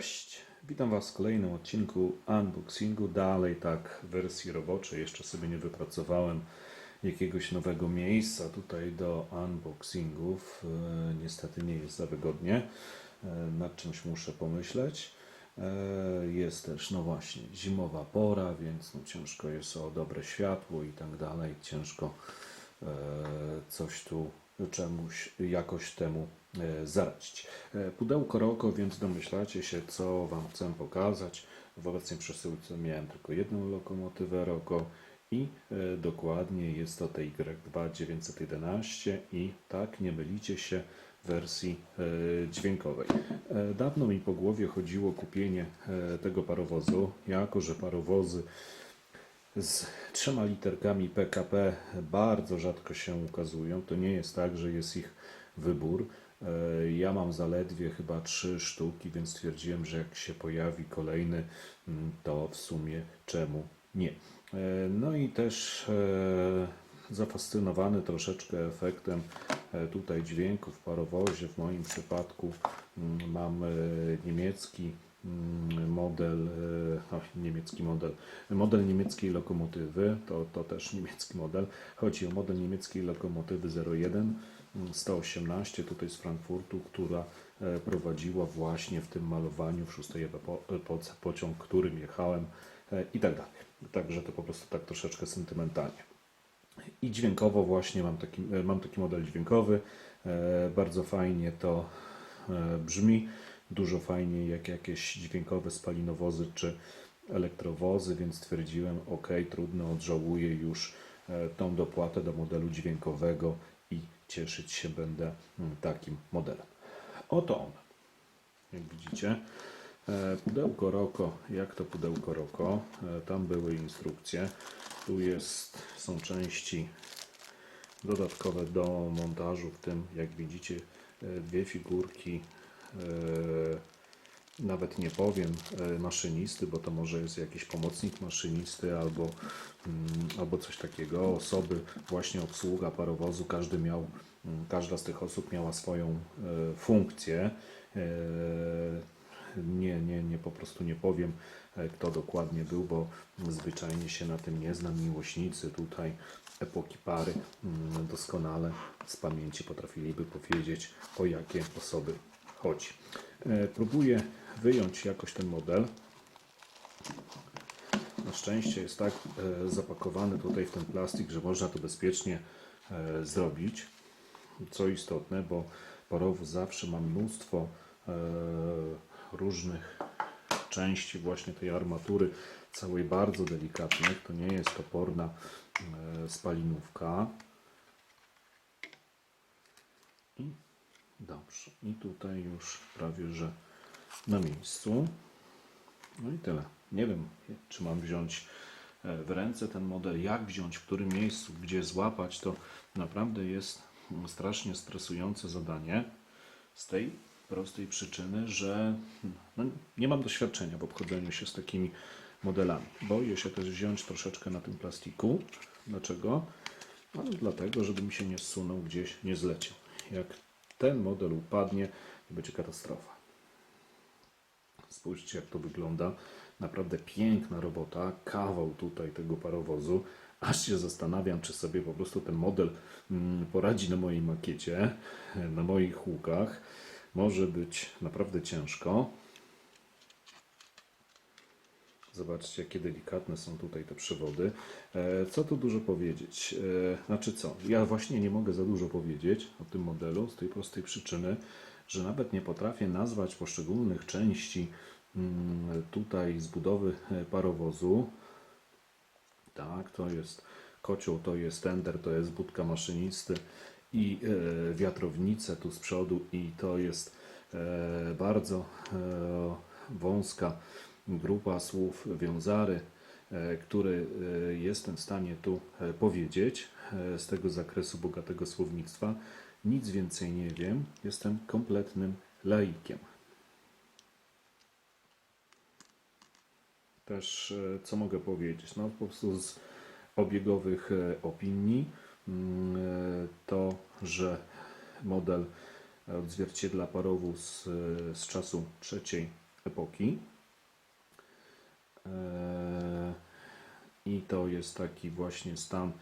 Cześć, witam Was w kolejnym odcinku unboxingu. Dalej tak w wersji roboczej, jeszcze sobie nie wypracowałem jakiegoś nowego miejsca tutaj do unboxingów. E, Niestety nie jest za wygodnie, E, nad czymś muszę pomyśleć. E, Jest też, no właśnie, zimowa pora, więc no ciężko jest o dobre światło i tak dalej. Ciężko coś tu czemuś, jakoś temu e, zaradzić. E, Pudełko Roko, więc domyślacie się, co Wam chcę pokazać. W obecnej przesyłce miałem tylko jedną lokomotywę Roko i e, dokładnie jest to TY2 911 i tak, nie mylicie się, wersji dźwiękowej. Dawno mi po głowie chodziło kupienie tego parowozu, jako że parowozy z trzema literkami PKP bardzo rzadko się ukazują. To nie jest tak, że jest ich wybór. E, Ja mam zaledwie chyba trzy sztuki, więc stwierdziłem, że jak się pojawi kolejny, mm, to w sumie czemu nie. E, No i też e, zafascynowany troszeczkę efektem tutaj dźwięku w parowozie. W moim przypadku mm, mam niemiecki mm, model, o, niemiecki model, model niemieckiej lokomotywy, to, to też niemiecki model. Chodzi o model niemieckiej lokomotywy 01 mm, 118 tutaj z Frankfurtu, która e, prowadziła właśnie w tym malowaniu w szóstej epo- epoce pociąg, którym jechałem e, i tak dalej. Także to po prostu tak troszeczkę sentymentalnie. I dźwiękowo właśnie mam taki, e, mam taki model dźwiękowy. Bardzo fajnie to brzmi. Dużo fajniej jak jakieś dźwiękowe spalinowozy czy elektrowozy, więc stwierdziłem, ok, trudno, odżałuję już tą dopłatę do modelu dźwiękowego cieszyć się będę mm, takim modelem. Oto on. Jak widzicie, e, pudełko Roko, jak to pudełko Roko, e, tam były instrukcje. Tu jest, są części dodatkowe do montażu, w tym jak widzicie e, dwie figurki, nawet nie powiem e, maszynisty, bo to może jest jakiś pomocnik maszynisty albo, mm, albo coś takiego, osoby, właśnie obsługa parowozu, każdy miał, mm, każda z tych osób miała swoją e, funkcję. E, Nie, nie, nie, po prostu nie powiem, kto dokładnie był, bo zwyczajnie się na tym nie znam. Miłośnicy tutaj epoki pary mm, doskonale z pamięci potrafiliby powiedzieć, o jakie osoby chodzi. Próbuję wyjąć jakoś ten model. Na szczęście jest tak e, zapakowany tutaj w ten plastik, że można to bezpiecznie e, zrobić. Co istotne, bo parowóz zawsze ma mnóstwo e, różnych części właśnie tej armatury, całej bardzo delikatnych. To nie jest toporna spalinówka. I dobrze. I tutaj już prawie, że na miejscu. No i tyle. Nie wiem, czy mam wziąć e, w ręce ten model, jak wziąć, w którym miejscu, gdzie złapać. To naprawdę jest strasznie stresujące zadanie. Z tej prostej przyczyny, że no, nie mam doświadczenia w obchodzeniu się z takimi modelami. Boję się też wziąć troszeczkę na tym plastiku. Dlaczego? No, dlatego, żeby mi się nie zsunął gdzieś, nie zleciał. Jak ten model upadnie, to będzie katastrofa. Spójrzcie, jak to wygląda. Naprawdę piękna robota, kawał tutaj tego parowozu. Aż się zastanawiam, czy sobie po prostu ten model mm, poradzi na mojej makiecie, na moich łukach. Może być naprawdę ciężko. Zobaczcie, jakie delikatne są tutaj te przewody. E, Co tu dużo powiedzieć? E, Znaczy co? Ja właśnie nie mogę za dużo powiedzieć o tym modelu z tej prostej przyczyny, że nawet nie potrafię nazwać poszczególnych części mm, tutaj z budowy e, parowozu. Tak, to jest kocioł, to jest tender, to jest budka maszynisty i e, wiatrownice tu z przodu i to jest e, bardzo wąska grupa słów wiązary, który jestem w stanie tu powiedzieć z tego zakresu bogatego słownictwa. Nic więcej nie wiem, jestem kompletnym laikiem. Też e, co mogę powiedzieć? No po prostu z obiegowych e, opinii mm, e, to, że model odzwierciedla parowóz e, z czasu trzeciej epoki. I to jest taki właśnie stan,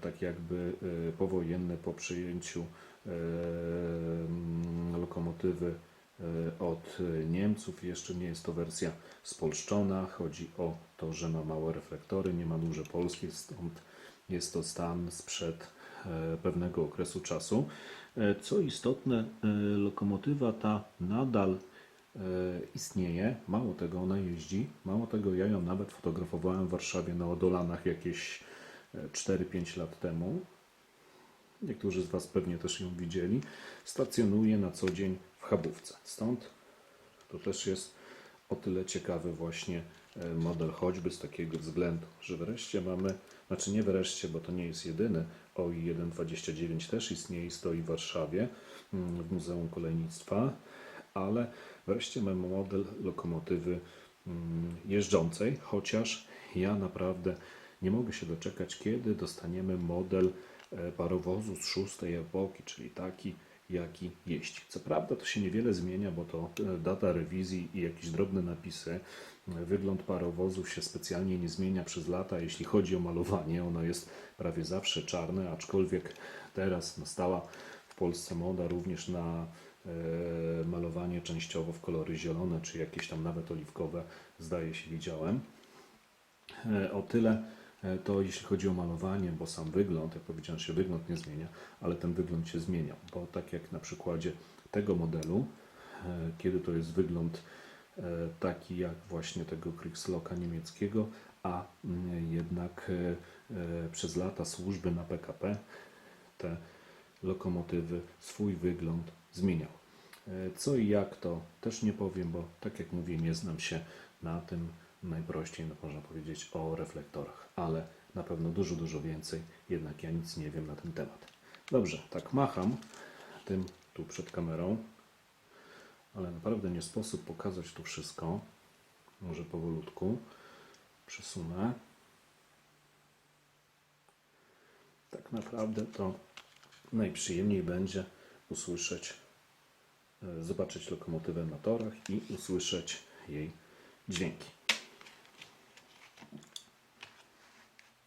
tak jakby e, powojenny po przyjęciu e, mm, lokomotywy e, od Niemców. Jeszcze nie jest to wersja spolszczona. Chodzi o to, że ma małe reflektory, nie ma duże polskie, stąd jest to stan sprzed e, pewnego okresu czasu. E, Co istotne, e, lokomotywa ta nadal e, istnieje. Mało tego, ona jeździ. Mało tego, ja ją nawet fotografowałem w Warszawie na Odolanach jakieś e, 4-5 lat temu. Niektórzy z Was pewnie też ją widzieli. Stacjonuje na co dzień w Chabówce. Stąd to też jest o tyle ciekawy właśnie e, model, choćby z takiego względu, że wreszcie mamy, znaczy nie wreszcie, bo to nie jest jedyny, OI 129 też istnieje i stoi w Warszawie mm, w Muzeum Kolejnictwa, ale wreszcie mamy model lokomotywy mm, jeżdżącej, chociaż ja naprawdę nie mogę się doczekać, kiedy dostaniemy model e, parowozu z szóstej epoki, czyli taki, jaki jeździ. Co prawda to się niewiele zmienia, bo to e, data rewizji i jakieś drobne napisy. E, Wygląd parowozu się specjalnie nie zmienia przez lata. Jeśli chodzi o malowanie, ono jest prawie zawsze czarne, aczkolwiek teraz nastała w Polsce moda również na malowanie częściowo w kolory zielone, czy jakieś tam nawet oliwkowe, zdaje się widziałem. O tyle to jeśli chodzi o malowanie, bo sam wygląd, jak powiedziałem, się wygląd nie zmienia, ale ten wygląd się zmieniał, bo tak jak na przykładzie tego modelu, e, kiedy to jest wygląd e, taki jak właśnie tego Kriegslocka niemieckiego, a mm, jednak e, e, przez lata służby na PKP te lokomotywy swój wygląd zmieniał. E, Co i jak to też nie powiem, bo tak jak mówię, nie znam się na tym najprościej, no można powiedzieć, o reflektorach, ale na pewno dużo, dużo więcej, jednak ja nic nie wiem na ten temat. Dobrze, tak macham tym tu przed kamerą, ale naprawdę nie sposób pokazać tu wszystko. Może powolutku przesunę. Tak naprawdę to najprzyjemniej będzie usłyszeć, e, zobaczyć lokomotywę na torach i usłyszeć jej dźwięki.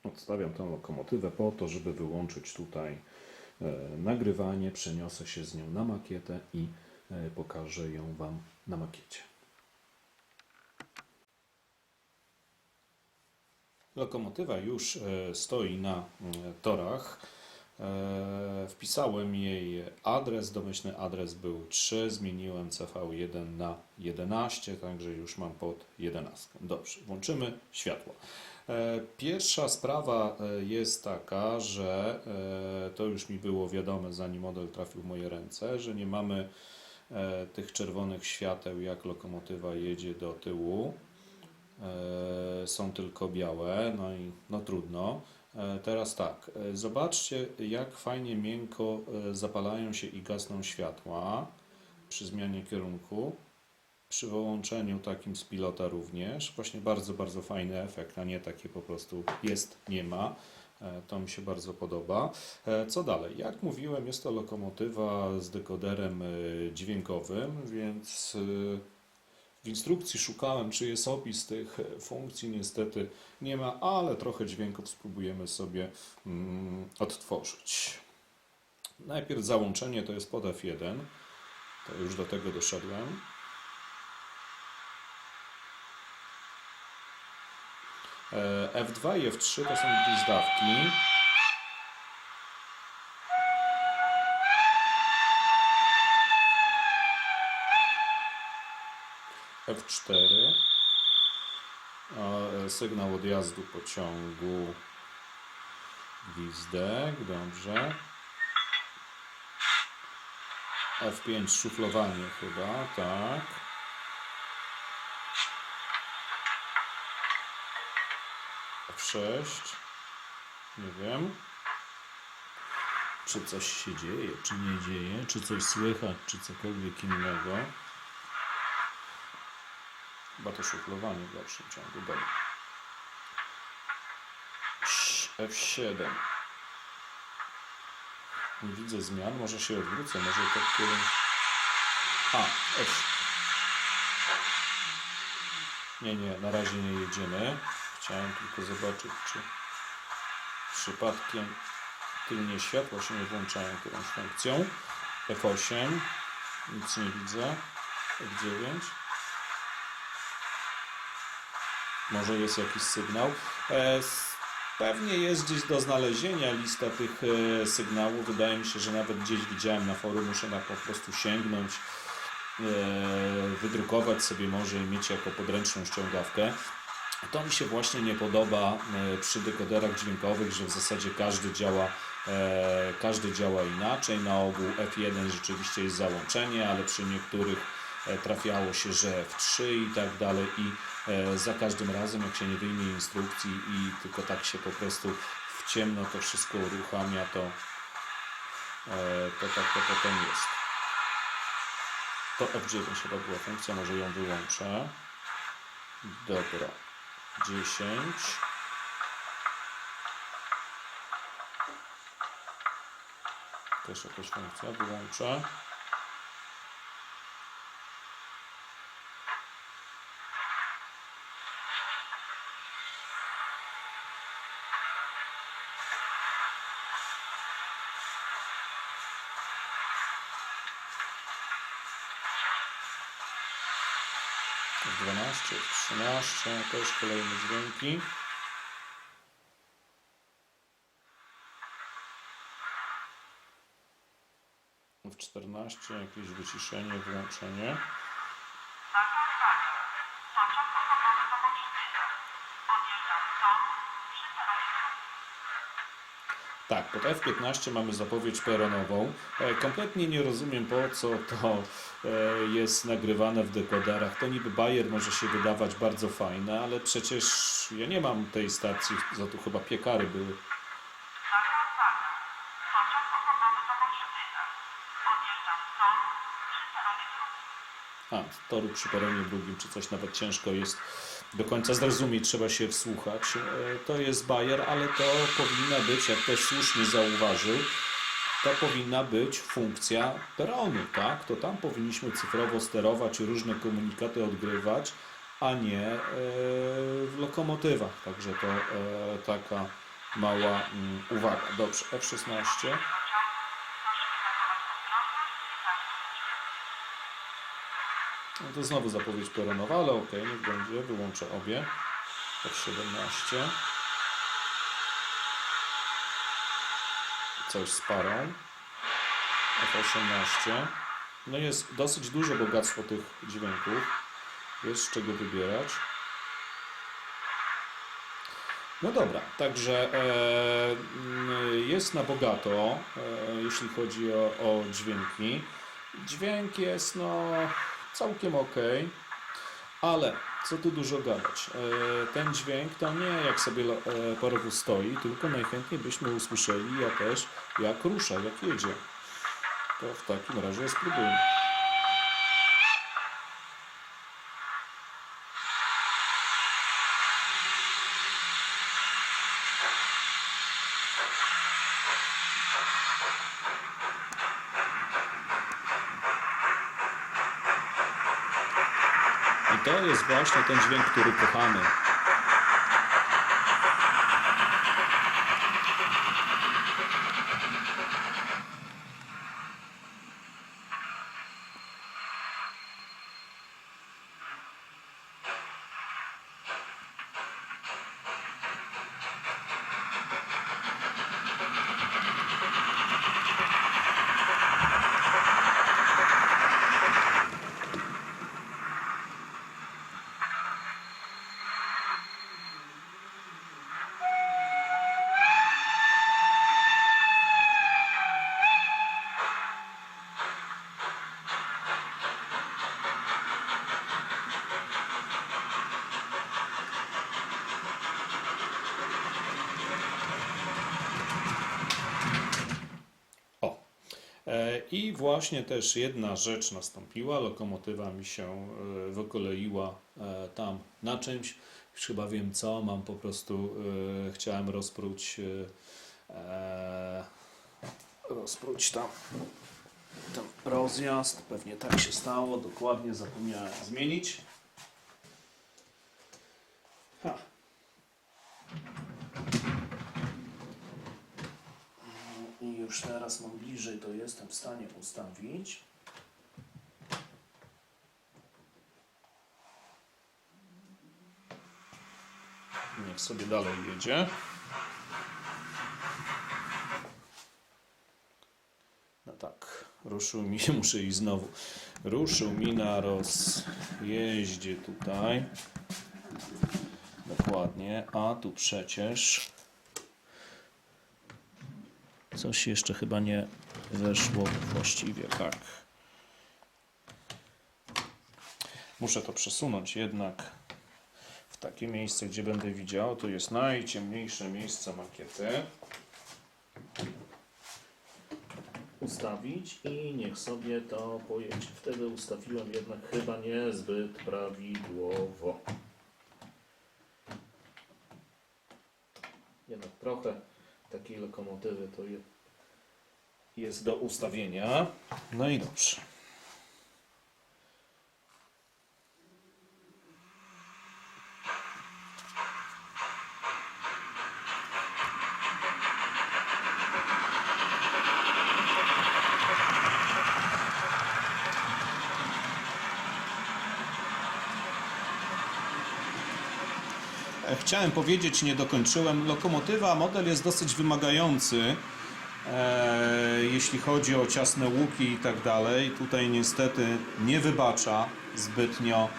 Odstawiam tę lokomotywę po to, żeby wyłączyć tutaj e, nagrywanie. Przeniosę się z nią na makietę i e, pokażę ją Wam na makiecie. Lokomotywa już e, stoi na torach. Wpisałem jej adres, domyślny adres był 3, zmieniłem CV1 na 11, także już mam pod 11. Dobrze, włączymy światło. E, Pierwsza sprawa e, jest taka, że e, to już mi było wiadome, zanim model trafił w moje ręce, że nie mamy tych czerwonych świateł, jak lokomotywa jedzie do tyłu. Są tylko białe, no i no trudno. Teraz tak, zobaczcie jak fajnie miękko zapalają się i gasną światła przy zmianie kierunku. Przy wyłączeniu takim z pilota również. Właśnie bardzo, bardzo fajny efekt, a nie takie po prostu jest, nie ma. E, To mi się bardzo podoba. E, Co dalej? Jak mówiłem, jest to lokomotywa z dekoderem e, dźwiękowym, więc w instrukcji szukałem, czy jest opis tych funkcji. Niestety nie ma, ale trochę dźwięków spróbujemy sobie mm, odtworzyć. Najpierw załączenie to jest pod F1. To już do tego doszedłem. F2 i F3 to są gwizdawki. F4 a, e, sygnał odjazdu pociągu. Gwizdek, dobrze. F5 szuflowanie chyba, tak F6 nie wiem czy coś się dzieje, czy nie dzieje, czy coś słychać, czy cokolwiek innego Chyba to szuflowanie w dalszym ciągu. Dobra. F7. Nie widzę zmian. Może się odwrócę. Może tak kierunek. A, F. Nie, nie, na razie nie jedziemy. Chciałem tylko zobaczyć, czy przypadkiem tylnie światła się nie włączają którąś funkcją. F8, nic nie widzę. F9. Może jest jakiś sygnał. Pewnie jest gdzieś do znalezienia lista tych e, sygnałów. Wydaje mi się, że nawet gdzieś widziałem na forum, muszę na po prostu sięgnąć, e, wydrukować sobie może i mieć jako podręczną ściągawkę. To mi się właśnie nie podoba e, przy dekoderach dźwiękowych, że w zasadzie każdy działa, e, każdy działa inaczej. Na ogół F1 rzeczywiście jest załączenie, ale przy niektórych e, trafiało się, że F3 i tak dalej i za każdym razem jak się nie wyjmie instrukcji i tylko tak się po prostu w ciemno to wszystko uruchamia, to, to tak to potem jest. To F9 chyba była funkcja, może ją wyłączę. Dobra. 10. Też jakaś funkcja, wyłączę. 13 też kolejne dźwięki. W 14 jakieś wyciszenie, włączenie. Tak, pod F15 mamy zapowiedź peronową. E, Kompletnie nie rozumiem po co to jest nagrywane w dekoderach. To niby Bayer może się wydawać bardzo fajne, ale przecież ja nie mam tej stacji, za tu chyba piekary były. A, toru przy peronie drugim, czy coś nawet ciężko jest do końca zrozumieć, trzeba się wsłuchać. E, To jest Bayer, ale to powinna być, jak ktoś słusznie zauważył, to powinna być funkcja peronu, tak? To tam powinniśmy cyfrowo sterować różne komunikaty odgrywać, a nie e, w lokomotywach. Także to e, taka mała mm, uwaga. Dobrze, F16. No to znowu zapowiedź peronowa, ale ok, niech będzie, wyłączę obie. F17. Coś z parą. F18. No jest dosyć duże bogactwo tych dźwięków. Jest z czego wybierać. No dobra, także e, mm, jest na bogato, e, jeśli chodzi o, o dźwięki. Dźwięk jest no całkiem ok, ale co tu dużo gadać. E, ten dźwięk to nie jak sobie e, parowóz stoi, tylko najchętniej byśmy usłyszeli ja też jak rusza, jak jedzie. To w takim razie spróbujmy. To jest właśnie ten dźwięk, który kochamy. O. E, I właśnie też jedna rzecz nastąpiła. Lokomotywa mi się e, wykoleiła e, tam na czymś. Już chyba wiem co. Mam po prostu, e, chciałem rozpróć, rozpróć tam ten rozjazd. Pewnie tak się stało. Dokładnie zapomniałem zmienić. już teraz mam bliżej, to jestem w stanie ustawić. Niech sobie dalej jedzie. No tak, ruszył mi, muszę iść znowu. Ruszył mi na rozjeździe tutaj. Dokładnie, a tu przecież coś jeszcze chyba nie weszło właściwie, tak. Muszę to przesunąć jednak w takie miejsce, gdzie będę widział. To jest najciemniejsze miejsce makiety. Ustawić i niech sobie to pojedzie. Wtedy ustawiłem jednak chyba niezbyt prawidłowo. Jednak trochę takiej lokomotywy to je, jest do ustawienia. No i dobrze. E, Chciałem powiedzieć, nie dokończyłem. Lokomotywa, model jest dosyć wymagający, jeśli chodzi o ciasne łuki i tak dalej. Tutaj niestety nie wybacza zbytnio,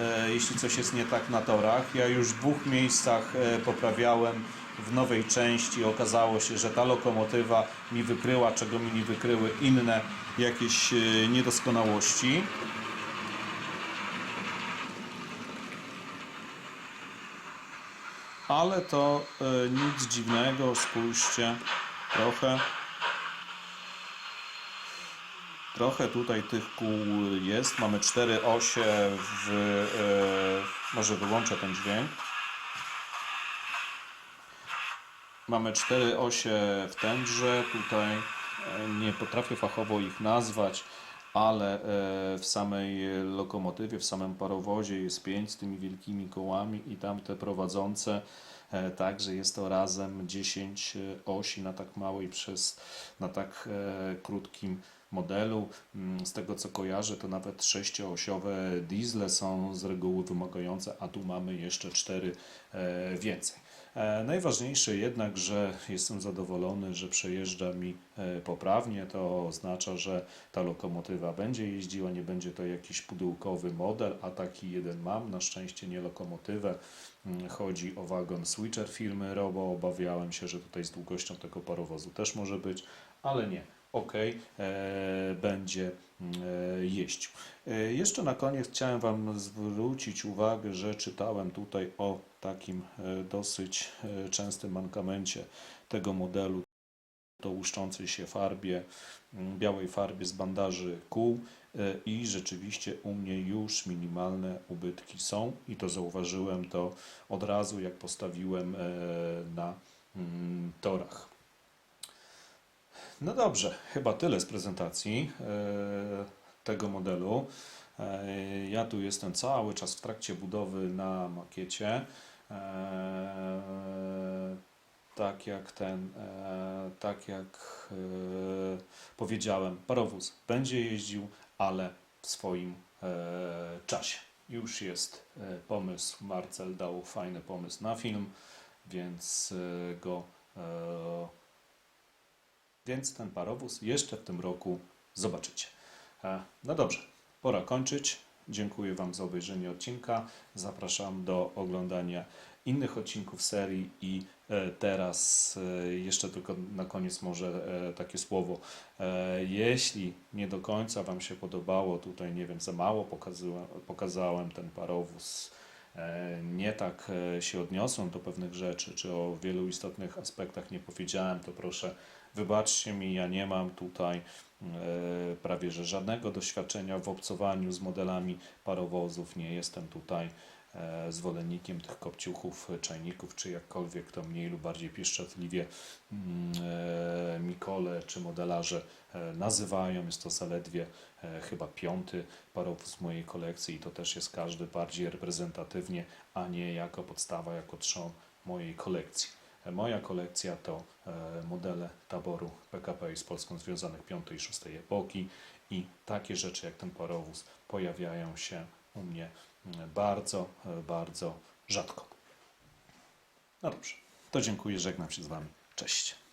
e, jeśli coś jest nie tak na torach. Ja już w dwóch miejscach e, poprawiałem w nowej części. Okazało się, że ta lokomotywa mi wykryła, czego mi nie wykryły inne jakieś e, niedoskonałości. Ale to e, nic dziwnego, spójrzcie, trochę. Trochę tutaj tych kół jest. Mamy cztery osie w. E, może wyłączę ten dźwięk. Mamy cztery osie w tędrze. Tutaj e, nie potrafię fachowo ich nazwać, ale e, w samej lokomotywie, w samym parowozie jest pięć z tymi wielkimi kołami i tamte prowadzące. E, Także jest to razem 10 osi na tak małej przez na tak krótkim modelu. Mm, Z tego co kojarzę, to nawet sześcioosiowe diesle są z reguły wymagające, a tu mamy jeszcze cztery e, więcej. E, Najważniejsze jednak, że jestem zadowolony, że przejeżdża mi e, poprawnie. To oznacza, że ta lokomotywa będzie jeździła, nie będzie to jakiś pudełkowy model, a taki jeden mam. Na szczęście nie lokomotywę. Mm, Chodzi o wagon switcher firmy Robo. Obawiałem się, że tutaj z długością tego parowozu też może być, ale nie. Ok, e, będzie mm, e, jeździł. E, jeszcze na koniec chciałem Wam zwrócić uwagę, że czytałem tutaj o takim dosyć częstym mankamencie tego modelu, to łuszczącej się farbie, mm, białej farbie z bandaży kół i rzeczywiście u mnie już minimalne ubytki są i to zauważyłem to od razu jak postawiłem na mm, torach. No dobrze, chyba tyle z prezentacji e, tego modelu. E, Ja tu jestem cały czas w trakcie budowy na makiecie. E, Tak jak ten, tak jak powiedziałem, parowóz będzie jeździł, ale w swoim czasie. Już jest pomysł, Marcel dał fajny pomysł na film, więc go więc ten parowóz jeszcze w tym roku zobaczycie. E, No dobrze, pora kończyć. Dziękuję Wam za obejrzenie odcinka. Zapraszam do oglądania innych odcinków serii i e, teraz e, jeszcze tylko na koniec może takie słowo. Jeśli nie do końca Wam się podobało, tutaj nie wiem, za mało pokazałem, ten parowóz, nie tak e, się odniosłem do pewnych rzeczy, czy o wielu istotnych aspektach nie powiedziałem, to proszę wybaczcie mi, ja nie mam tutaj e, prawie że żadnego doświadczenia w obcowaniu z modelami parowozów, nie jestem tutaj e, zwolennikiem tych kopciuchów, e, czajników, czy jakkolwiek to mniej lub bardziej pieszczotliwie mm, e, Mikole czy modelarze e, nazywają. Jest to zaledwie e, chyba piąty parowóz mojej kolekcji i to też jest każdy bardziej reprezentatywnie, a nie jako podstawa, jako trzon mojej kolekcji. Moja kolekcja to e, modele taboru PKP z Polską związanych piątej i szóstej epoki i takie rzeczy jak ten parowóz pojawiają się u mnie bardzo, bardzo rzadko. No dobrze, to dziękuję, żegnam się z Wami. Cześć.